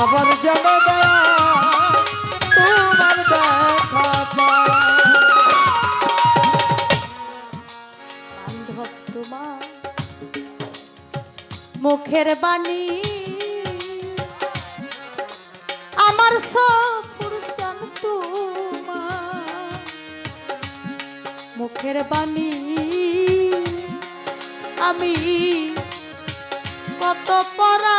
আবার যেন তোমার দেখা বান্ধব মুখের বাণী। আমার সব পুরুষান তোমার মুখের বাণী। আমি কত পরা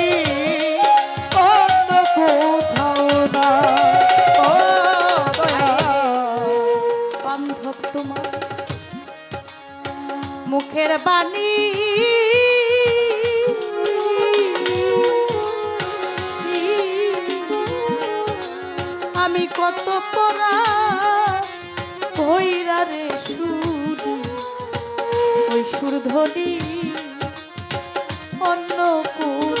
বাণী। আমি কত পরা ভৈরা রে সুর ওই সুরধ্বনি অন্য কোথাও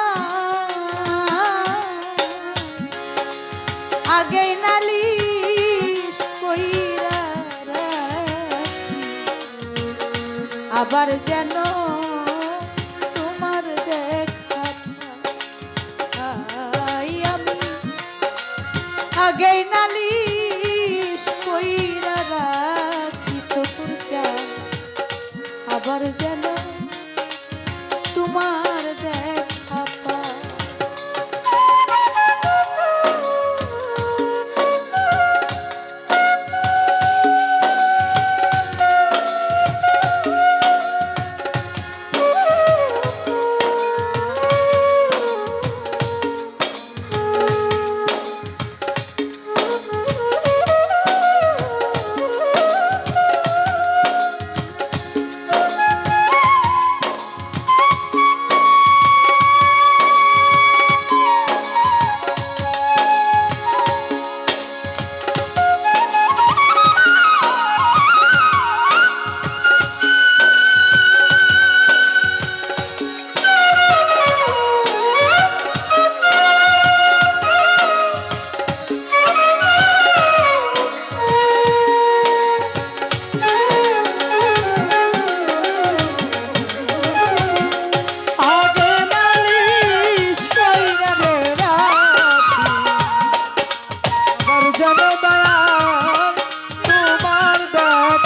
আগে নালিশ আবার যেন তোমার আমি। আগেই নালিশ কইরা রাখি আবার যেন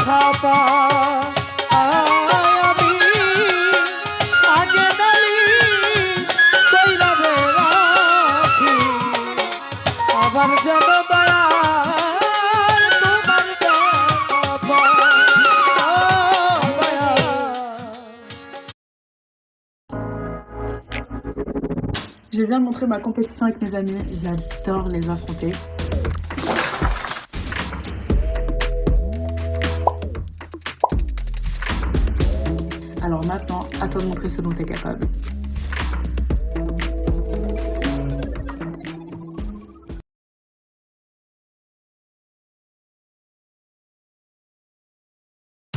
দয়া Je viens de montrer ma compétition avec mes amis. J'adore les affronter. À toi de montrer ce dont tu es capable.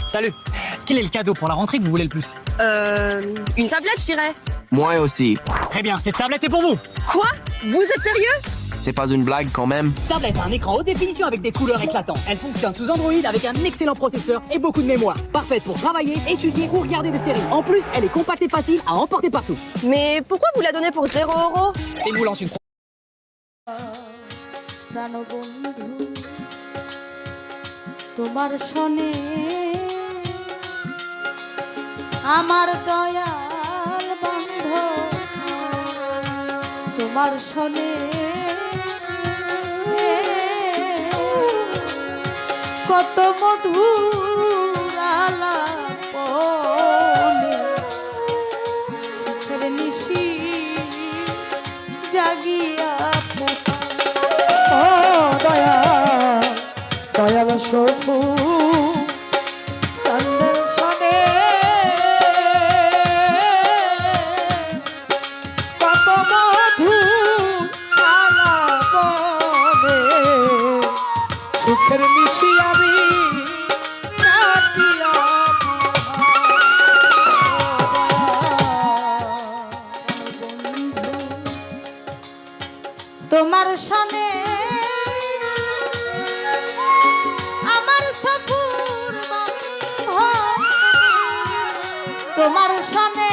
Salut Quel est le cadeau pour la rentrée que vous voulez le plus? Euh, une tablette, je dirais. Moi aussi. Très bien, cette tablette est pour vous Quoi? Vous êtes sérieux? C'est pas une blague quand même. Tablette a un écran haute définition avec des couleurs éclatantes. Elle fonctionne sous Android avec un excellent processeur et beaucoup de mémoire. Parfaite pour travailler, étudier ou regarder des séries. En plus, elle est compacte et facile à emporter partout. Mais pourquoi vous la donnez pour 0 euros Et vous lance une প্রাণবন্ধু তোমার শনে আমার দয়াল বন্ধ তোমার শনে কত মধুর জাগিয়া। ও দয়া দয়াল আলাপনে সুখের মিশি আমি সনে আমার সপুর তোমার সনে